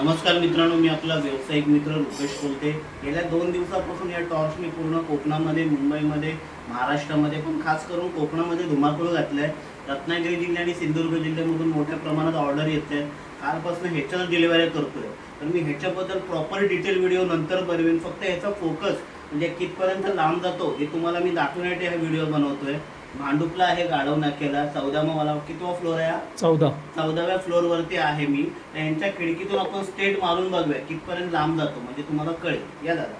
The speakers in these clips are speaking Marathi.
नमस्कार मित्रांनो मी आपला व्यावसायिक मित्र रुपेश बोलते गेल्या दोन दिवसापासून या टॉर्च मी पूर्ण कोकणामध्ये मुंबईमध्ये महाराष्ट्रामध्ये पण खास करून कोकणामध्ये धुमाकूळ घातलं आहे रत्नागिरी जिल्ह्या आणि सिंधुदुर्ग जिल्ह्यामधून मोठ्या प्रमाणात ऑर्डर येत आहेत कालपासून ह्याच्याच डिलिव्हरी करतोय. तर मी ह्याच्याबद्दल प्रॉपर डिटेल व्हिडिओ नंतर बनवेन. फक्त ह्याचा फोकस म्हणजे कितपर्यंत लांब जातो हे तुम्हाला मी दाखवण्यासाठी हा व्हिडिओ बनवतोय. भांडुपला आहे गाढव नाक्याला. चौदा मला कितवा फ्लोर आहे? चौदा. चौदाव्या फ्लोअरवरती आहे मी. तर यांच्या खिडकीतून आपण स्टेट मारून बघूया. कितपर्यंत लांब जातो? म्हणजे तुम्हाला कळेल. या दादा.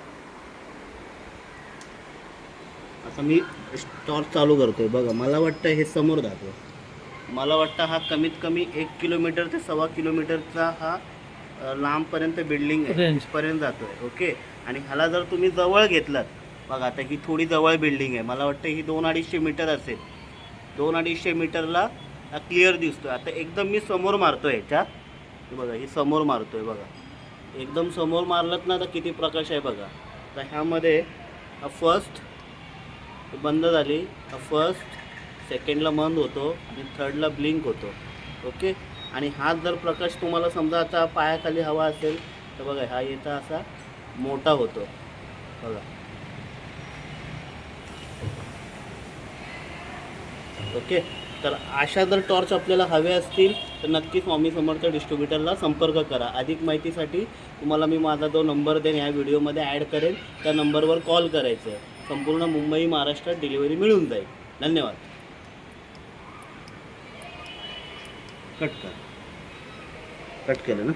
आता मी टॉर्च चालू करतोय. बघा मला वाटतं हे समोर जातो मला वाटतं हा कमीत कमी एक किलोमीटर ते सव्वा किलोमीटरचा हा लांबपर्यंत बिल्डिंग. पर्यंत जातोय. ओके आणि ह्याला जर तुम्ही जवळ घेतलात बघा आता ही थोडी जवळ बिल्डिंग आहे. मला वाटतं ही दोन अडीचशे मीटर असेल. दोन अडीचशे मीटरला क्लिअर दिसतोय. आता एकदम मी समोर मारतोय ह्याच्या हे बघा ही समोर मारतोय बघा. एकदम समोर मारलंत ना तर किती प्रकाश आहे बघा. तर ह्यामध्ये हा फर्स्ट बंद झाली. हा फर्स्ट सेकंडला बंद होतो आणि थर्डला ब्लिंक होतो. ओके? आणि हा जर प्रकाश तुम्हाला समजा आता पायाखाली हवा असेल तर बघा हा येता असा मोठा होतो. बघा. ओके? तर अशा जर टॉर्च आपल्याला हवे असतील तर नक्कीच स्वामी समर्थ डिस्ट्रीब्युटरला संपर्क करा. अधिक माहितीसाठी तुम्हाला मी माझा जो नंबर देईन या व्हिडिओमध्ये ॲड करेन त्या नंबरवर कॉल करायचं. आहे संपूर्ण मुंबई महाराष्ट्रात डिलिव्हरी मिळून जाईल. धन्यवाद. कट कर. कट केलं ना?